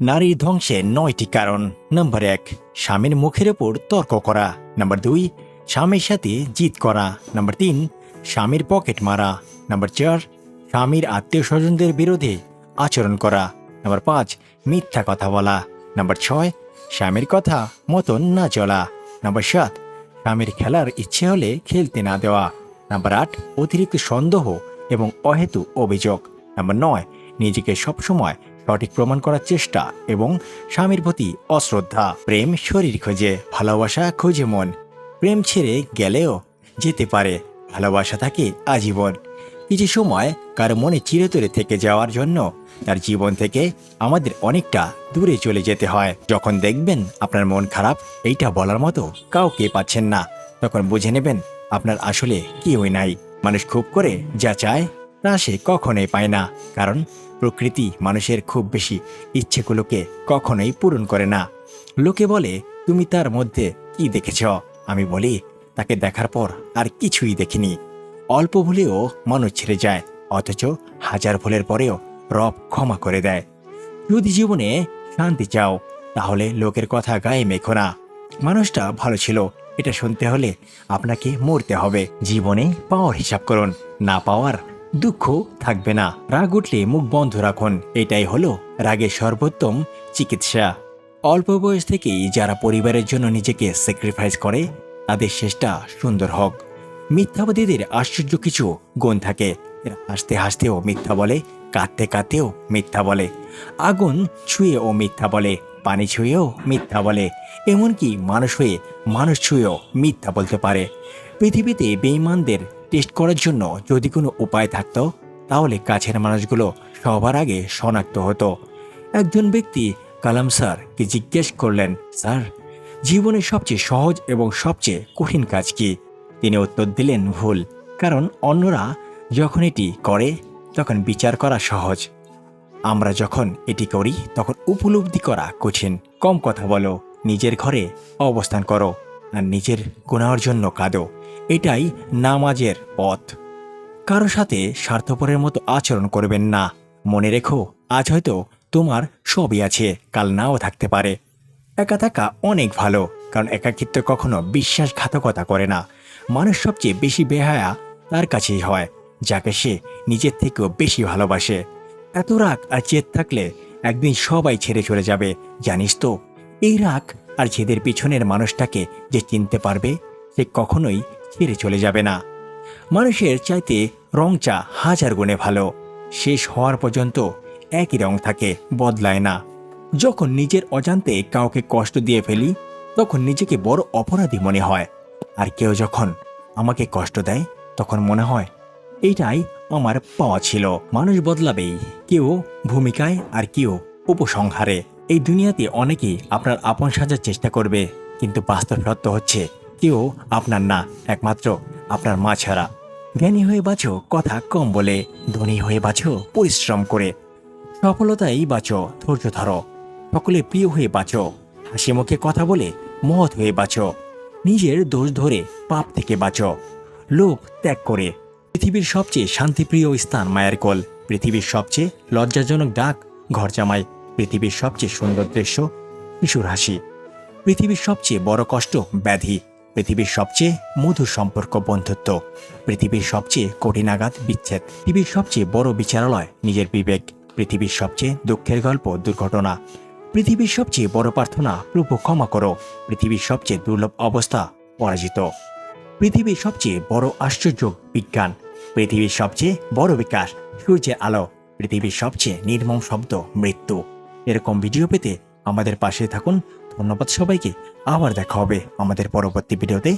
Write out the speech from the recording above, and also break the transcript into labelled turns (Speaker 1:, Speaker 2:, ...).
Speaker 1: নারীর ধ্বংসের নয়টি কারণ। নম্বর এক, স্বামীর মুখের ওপর তর্ক করা। নম্বর দুই, স্বামীর সাথে জিত করা। নম্বর তিন, স্বামীর পকেট মারা। নম্বর চার, স্বামীর আত্মীয় স্বজনদের বিরুদ্ধে আচরণ করা। নম্বর পাঁচ, মিথ্যা কথা বলা। নম্বর ছয়, স্বামীর কথা মতন না চলা। নম্বর সাত, স্বামীর খেলার ইচ্ছে হলে খেলতে না দেওয়া। নাম্বার আট, অতিরিক্ত সন্দেহ এবং অহেতু অভিযোগ। নাম্বার নয়, নিজেকে সবসময় সঠিক প্রমাণ করার চেষ্টা এবং স্বামীর প্রতি অশ্রদ্ধা, প্রেম, শরীর খোঁজে, ভালোবাসা খোঁজে মন। প্রেম ছেড়ে গেলেও যেতে পারে, ভালোবাসা থাকে আজীবন। কিছু সময় কারও মনে চিরতরে থেকে যাওয়ার জন্য তার জীবন থেকে আমাদের অনেকটা দূরে চলে যেতে হয়। যখন দেখবেন আপনার মন খারাপ, এইটা বলার মতো কাউকে পাচ্ছেন না। তখন বুঝে নেবেন আপনার আসলে কেউই নাই। মানুষ খুব করে যা চায় তা সে কখনোই পায় না। কারণ প্রকৃতি মানুষের খুব বেশি ইচ্ছেগুলোকে কখনোই পূরণ করে না। লোকে বলে, তুমি তার মধ্যে কি দেখেছ? আমি বলি, তাকে দেখার পর আর কিছুই দেখিনি। অল্প ভুলেও মানুষ ছেড়ে যায়, অথচ হাজার ভুলের পরেও রব ক্ষমা করে দেয়। যদি জীবনে শান্তি চাও, তাহলে লোকের কথা গায়ে মেখো না। মানুষটা ভালো ছিল, এটা শুনতে হলে আপনাকে মরতে হবে। জীবনে পাওয়ার হিসাব করুন, না পাওয়ার দুঃখ থাকবে না। রাগ উঠলে মুখ বন্ধ রাখুন। এটাই হলো রাগের সর্বোত্তম চিকিৎসা। অল্প বয়স থেকেই যারা পরিবারের জন্য নিজেকে স্যাক্রিফাইস করে, তাদের শেষটা সুন্দর হোক। মিথ্যাবাদীদের আশ্চর্য কিছু গুণ থাকে। হাসতে হাসতেও মিথ্যা বলে, কাঁদতে কাঁদতেও মিথ্যা বলে। আগুন ছুঁয়েও মিথ্যা বলে, পানি ছুঁয়েও মিথ্যা বলে। এমনকি মানুষ হয়ে মানুষ ছুঁয়েও মিথ্যা বলতে পারে। পৃথিবীতে বেঈমানদের টেস্ট করার জন্য যদি কোনো উপায় থাকত, তাহলে কাছের মানুষগুলো সবার আগে শনাক্ত হতো। একজন ব্যক্তি কালাম স্যারকে জিজ্ঞেস করলেন, স্যার, জীবনের সবচেয়ে সহজ এবং সবচেয়ে কঠিন কাজ কি? তিনি উত্তর দিলেন, ভুল। কারণ অন্যরা যখন এটি করে, তখন বিচার করা সহজ। আমরা যখন এটি করি, তখন উপলব্ধি করা কঠিন। কম কথা বলো, নিজের ঘরে অবস্থান করো। আর নিজের গুণার জন্য কাঁদো। এটাই নামাজের পথ। কারও সাথে স্বার্থপরের মতো আচরণ করবেন না। মনে রেখো, আজ হয়তো তোমার সবই আছে, কাল নাও থাকতে পারে। একা থাকা অনেক ভালো, কারণ একাকিত্ব কখনো বিশ্বাসঘাতকতা করে না। মানুষ সবচেয়ে বেশি বেহায়া তার কাছেই হয়, যাকে সে নিজের থেকেও বেশি ভালোবাসে। এত রাগ আর জেদ থাকলে একদিন সবাই ছেড়ে চলে যাবে, জানিস তো? এই রাগ আর জেদের পিছনের মানুষটাকে যে চিনতে পারবে, সে কখনোই ছেড়ে চলে যাবে না। মানুষের চাইতে রং চা হাজার গুণে ভালো। শেষ হওয়ার পর্যন্ত একই রং থাকে, বদলায় না। যখন নিজের অজান্তে কাউকে কষ্ট দিয়ে ফেলি, তখন নিজেকে বড় অপরাধী মনে হয়। আর কেউ যখন আমাকে কষ্ট দেয়, তখন মনে হয়, এইটাই আমার পাওয়া ছিল। মানুষ বদলাবেই, কেউ ভূমিকায় আর কেউ উপসংহারে। এই দুনিয়াতে অনেকেই আপনার আপন সাজার চেষ্টা করবে, কিন্তু বাস্তব সত্য হচ্ছে, কেউ আপনার না, একমাত্র আপনার মা ছাড়া। জ্ঞানী হয়ে বাঁচো, কথা কম বলে, ধনী হয়ে বাঁচো, পরিশ্রম করে। সফলতাই বাঁচো, ধৈর্য ধরো। সকলে প্রিয় হয়ে বাঁচো, হাসি মুখে কথা বলে, মহৎ হয়ে বাঁচো। নিজের দোষ ধরে, পাপ থেকে বাঁচো। লোভ ত্যাগ করে। পৃথিবীর সবচেয়ে শান্তিপ্রিয় স্থান মায়ের কোল। পৃথিবীর সবচেয়ে লজ্জাজনক ডাক, ঘর জামাই। পৃথিবীর সবচেয়ে সুন্দর দৃশ্য শিশুর হাসি পৃথিবীর সবচেয়ে বড় কষ্ট ব্যাধি পৃথিবীর সবচেয়ে মধুর সম্পর্ক বন্ধুত্ব পৃথিবীর সবচেয়ে কঠিন আঘাত বিচ্ছেদ পৃথিবীর সবচেয়ে বড় বিচারালয় নিজের বিবেক পৃথিবীর সবচেয়ে দুঃখের গল্প দুর্ঘটনা পৃথিবীর সবচেয়ে বড় প্রার্থনা প্রভু ক্ষমা করো পৃথিবীর সবচেয়ে দুর্লভ অবস্থা পরাজিত পৃথিবীর সবচেয়ে বড় আশ্চর্য বিজ্ঞান পৃথিবীর সবচেয়ে বড় বিকাশ সূর্যের আলো পৃথিবীর সবচেয়ে নির্মম শব্দ মৃত্যু এরকম ভিডিও পেতে আমাদের পাশে থাকুন। ধন্যবাদ সবাইকে। আবার দেখা হবে আমাদের পরবর্তী ভিডিওতে